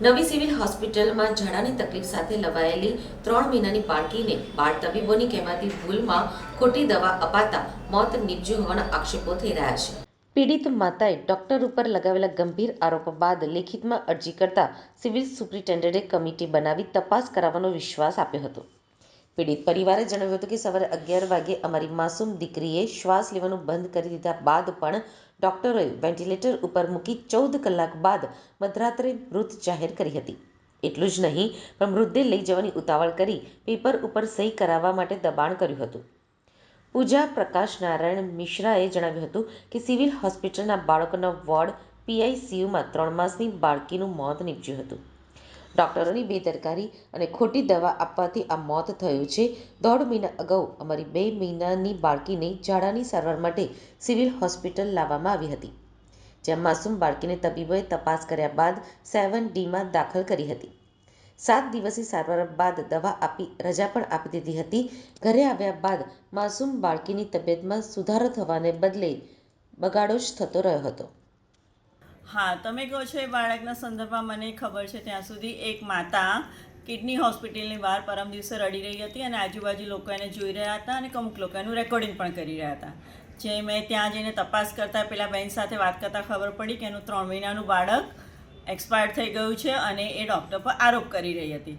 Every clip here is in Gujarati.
નવી સિવિલ હોસ્પિટલમાં ઝાડાની તકલીફ સાથે લવાયેલી ત્રણ મહિનાની બાળકીને બાળ તબીબોની કહેવાતી ભૂલમાં ખોટી દવા અપાતા મોત નીપજ્યું હોવાના આક્ષેપો થઈ રહ્યા છે. પીડિત માતાએ ડોક્ટર ઉપર લગાવેલા ગંભીર આરોપો બાદ લેખિતમાં અરજી કરતા સિવિલ સુપ્રિન્ટેન્ડન્ટે કમિટી બનાવી તપાસ કરાવવાનો વિશ્વાસ આપ્યો હતો. પીડિત પરિવારે જણાવ્યું હતું કે સવારે અગિયાર વાગે અમારી માસૂમ દીકરીએ શ્વાસ લેવાનું બંધ કરી દીધા બાદ પણ ડોક્ટરોએ વેન્ટિલેટર ઉપર મૂકી ચૌદ કલાક બાદ મધરાત્રે મૃત જાહેર કરી હતી. એટલું જ નહીં, પણ મૃતદેહ લઈ જવાની ઉતાવળ કરી પેપર ઉપર સહી કરાવવા માટે દબાણ કર્યું હતું. પૂજા પ્રકાશ નારાયણ મિશ્રાએ જણાવ્યું હતું કે સિવિલ હોસ્પિટલના બાળકોના વોર્ડ પીઆઈસીયુમાં ત્રણ માસની બાળકીનું મોત નીપજ્યું હતું. ડોક્ટરોની બેદરકારી અને ખોટી દવા આપવાથી આ મોત થયું છે. દોઢ મહિના અગાઉ અમારી બે મહિનાની બાળકીને ઝાડાની સારવાર માટે સિવિલ હોસ્પિટલ લાવવામાં આવી હતી, જ્યાં માસૂમ બાળકીને તબીબોએ તપાસ કર્યા બાદ સેવન ડીમાં દાખલ કરી હતી. સાત દિવસની સારવાર બાદ દવા આપી રજા પણ આપી દીધી હતી. ઘરે આવ્યા બાદ માસૂમ બાળકીની તબિયતમાં સુધારો થવાને બદલે બગાડો જ થતો રહ્યો હતો. હા, તમે કહો છો એ બાળકના સંદર્ભમાં મને ખબર છે ત્યાં સુધી એક માતા કિડની હોસ્પિટલની બહાર પરમ દિવસે રડી રહી હતી અને આજુબાજુ લોકો એને જોઈ રહ્યા હતા અને અમુક લોકો એનું રેકોર્ડિંગ પણ કરી રહ્યા હતા. જે મેં ત્યાં જઈને તપાસ કરતાં પેલા બેન સાથે વાત કરતાં ખબર પડી કે એનું ત્રણ મહિનાનું બાળક એક્સપાયર્ડ થઈ ગયું છે અને એ ડૉક્ટર પર આરોપ કરી રહી હતી.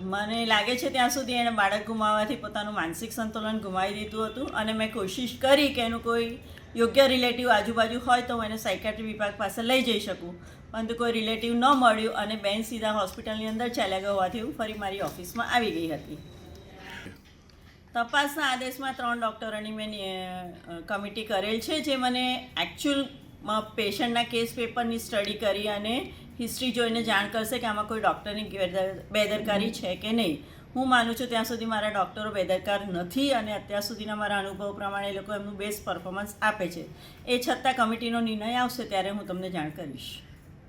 મને લાગે છે ત્યાં સુધી એણે બાળક ગુમાવવાથી પોતાનું માનસિક સંતુલન ગુમાવી દીધું હતું અને મેં કોશિશ કરી કે એનું કોઈ યોગ્ય રિલેટિવ આજુબાજુ હોય તો હું એને સાયકાટ્રી વિભાગ પાસે લઈ જઈ શકું. પરંતુ કોઈ રિલેટિવ ન મળ્યું અને બેન સીધા હોસ્પિટલની અંદર ચાલ્યા ગયા હોવાથી હું ફરી મારી ઓફિસમાં આવી ગઈ હતી. તપાસના આદેશમાં ત્રણ ડૉક્ટરોની મેં કમિટી કરેલ છે જે મને એકચ્યુઅલ પેશન્ટના કેસ પેપરની સ્ટડી કરી અને હિસ્ટ્રી જોઈને જાણ કરશે કે આમાં કોઈ ડૉક્ટરની બેદર- બેદરકારી છે કે નહીં. હું માનું છું ત્યાં સુધી મારા ડૉક્ટરો બેદરકાર નથી અને અત્યાર સુધીના મારા અનુભવ પ્રમાણે એ લોકો એમનું બેસ્ટ પરફોર્મન્સ આપે છે. એ છતાં કમિટીનો નિર્ણય આવશે ત્યારે હું તમને જાણ કરીશ.